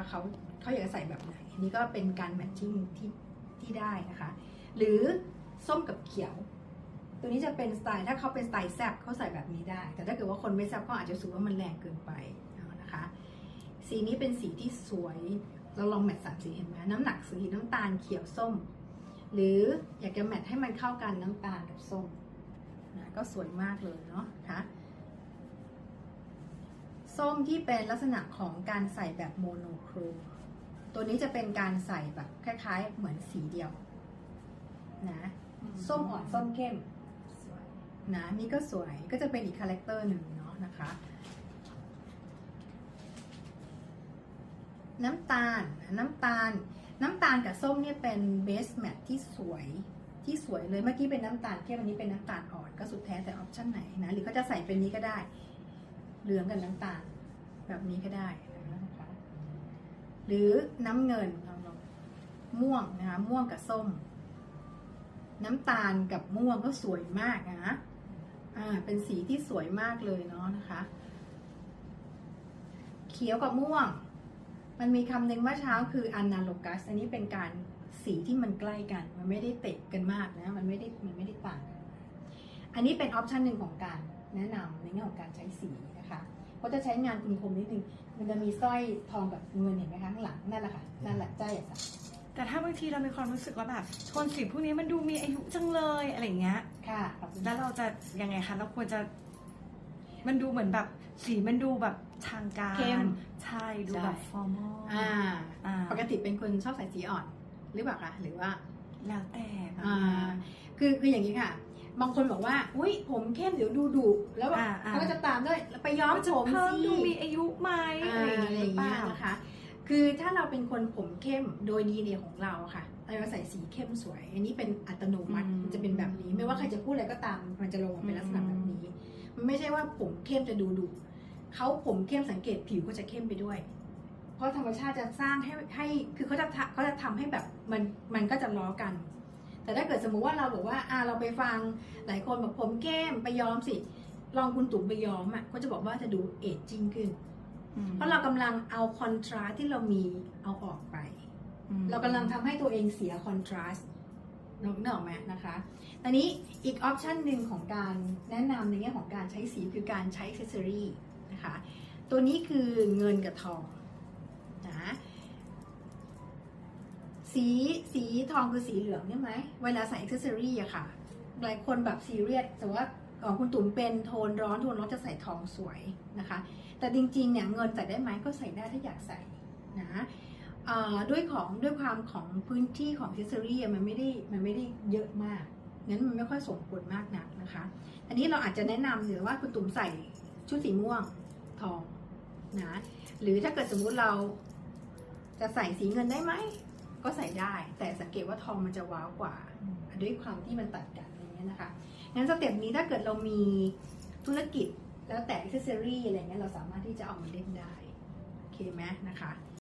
ว่าเขาเขาอยากจะใส่แบบไหนอันนี้ก็เป็นการแมทชิ่งที่ที่ได้นะคะ หรือส้มกับเขียว ตัวนี้จะเป็นสไตล์ถ้าเขาเป็นสไตล์แซบเขาใส่แบบนี้ได้ แต่ถ้าเกิดว่าคนไม่แซบก็อาจจะรู้สึกว่ามันแรงเกินไปนะคะ สีนี้เป็นสีที่สวยเราลองแมทสามสีเห็นไหมน้ำหนักสีน้ำตาลเขียวส้ม หรืออยากจะแมทให้มันเข้ากันน้ำตาลกับส้มนะก็สวยมากเลยเนาะคะ ส้มที่เป็นลักษณะของการใส่แบบโมโนโคร ตัวนี้จะเป็นการใส่แบบคล้ายๆ เหมือนสีเดียวนะส้มอ่อนส้มเข้มสวยนะนี่ก็สวยก็จะเป็นอีกคาแรคเตอร์หนึ่งเนาะนะคะ น้ำตาลน้ำตาล น้ำตาลกับส้มเนี่ยเป็นเบสแมทที่สวยที่สวยเลยเมื่อกี้เป็นน้ำตาลเข้มอันนี้เป็นน้ำตาลอ่อนก็สุดแท้แต่ออปชั่นไหนนะหรือเขาจะใส่เป็นนี้ก็ได้ เหลืองกับน้ำตาล แบบนี้ก็ได้นะคะหรือน้ำเงินลองลองม่วงนะคะม่วงกับส้ม น้ำตาลกับม่วงก็สวยมากนะอ่าเป็นสีที่สวยมากเลยเนาะนะคะ เขียวกับม่วง มันมีคำหนึ่งเมื่อเช้าคือ analogous อันนี้เป็นการสีที่มันใกล้กัน มันไม่ได้ติดกันมากนะ มันไม่ได้มันไม่ได้ต่างกัน อันนี้เป็นออปชันหนึ่งของการแนะนำในแง่ของการใช้สีนะคะเพราะจะใช้งานคุณคมนิดนึง มันจะมีสร้อยทองแบบเงินเห็นไหมคะข้างหลังนั่นแหละค่ะนั่นแหละใจอะค่ะแต่ถ้าบางทีเรามีความรู้สึกว่าแบบโทนสีพวกนี้มันดูมีอายุจังเลยอะไรอย่างเงี้ย ค่ะขอบคุณแล้วเราจะยังไงคะเราควรจะ มันดูเหมือนแบบสีมันดูแบบทางการเข้มใช่ดูแบบใช่ฟอร์มอลอ่าอ่าปกติเป็นคนชอบใส่สีอ่อนหรือเปล่าคะหรือว่าแล้วแต่แบบอ่าคือคืออย่างนี้ค่ะ บางคนบอกว่า อุ้ยผมเข้มเดี๋ยวดูดุแล้วแบบอ่าอ่า เขาก็จะตามด้วยไปย้อมมันจะผมเพิ่มสิดูมีอายุไหมอ่าอะไรอย่างอะไรอเงี้ยย่างหรือเปเงี้ยล่านะคะ คือถ้าเราเป็นคนผมเข้มโดยดีเนของเราอะค่ะเราจะใส่สีเข้มสวย อันนี้เป็นอัตโนมัติอืมมันจะเป็นแบบนี้ ไม่ว่าใครจะพูดอะไรก็ตาม มันจะลงมาเป็นลักษณะแบบนี้ มันไม่ใช่ว่าผมเข้มจะดูดุเขาผมเข้มสังเกตผิวก็จะเข้มไปด้วย เพราะธรรมชาติจะสร้างให้ให้คือเขาจะทำเขาจะทำให้แบบมันมันก็จะล้อกัน แต่ถ้าเกิดสมมุติว่าเราบอกว่าอ่าเราไปฟังหลายคนบอกผมเข้มไปย้อมสิ ลองคุณตุ๋มไปย้อมอะก็จะบอกว่าจะดูเอจจิ้งขึ้นอืมเพราะเรากำลังเอาคอนทราสที่เรามีเอาออกไปอืมเรากำลังทำให้ตัวเองเสียคอนทราสต์นึกออกไหมนะคะ ตอนนี้อีกออปชันหนึ่งของการแนะนำในแง่ของการใช้สีคือการใช้เซสซอรี่นะคะ ตัวนี้คือเงินกับทองนะ สีสีทองคือสีเหลืองใช่ไหมเวลาใส่เซสซอรี่อะค่ะ หลายคนแบบซีเรียสแต่ว่าของคุณตุ๋มเป็นโทนร้อนโทนร้อนจะใส่ทองสวยนะคะ แต่จริงๆเนี่ยเงินใส่ได้ไหมก็ใส่ได้ถ้าอยากใส่นะด้วยของด้วยความของพื้นที่ของเซสซอรี่มันไม่ได้มันไม่ได้เยอะมากงั้นมันไม่ค่อยส่งผลมากนักนะคะอันนี้เราอาจจะแนะนำหรือว่าคุณตุ๋มใส่ชุดสีม่วงทองนะหรือถ้าเกิดสมมุติเราจะใส่สีเงินได้ไหม ก็ใส่ได้แต่สังเกตว่าทองมันจะว้าวกว่า ด้วยความที่มันตัดกันอย่างเงี้ยนะคะงั้นสเต็ปนี้ถ้าเกิดเรามีธุรกิจแล้วแต่อิสเซอรี่อะไรเงี้ยเราสามารถที่จะเอามาเล่นได้ โอเคไหมนะคะ